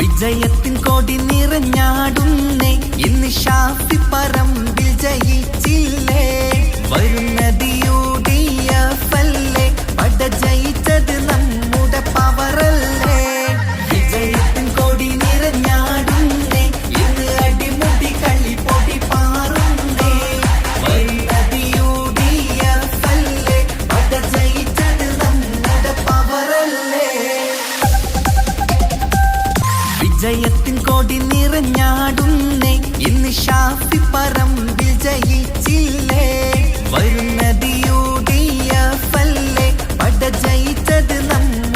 വിജയത്തിൻ കോടി നിറഞ്ഞാടുന്നേ. ഇന്ന് ഷാഫി പറമ്പിൽ വിജയത്തിൻ കോടി നിറഞ്ഞാടുന്നേ ഇന്ന് ഷാഫി പറമ്പിൽ ജയിച്ചില്ലേ? വരുന്നത് പല്ലേ പട ജയിച്ചത് പവറല്ലേ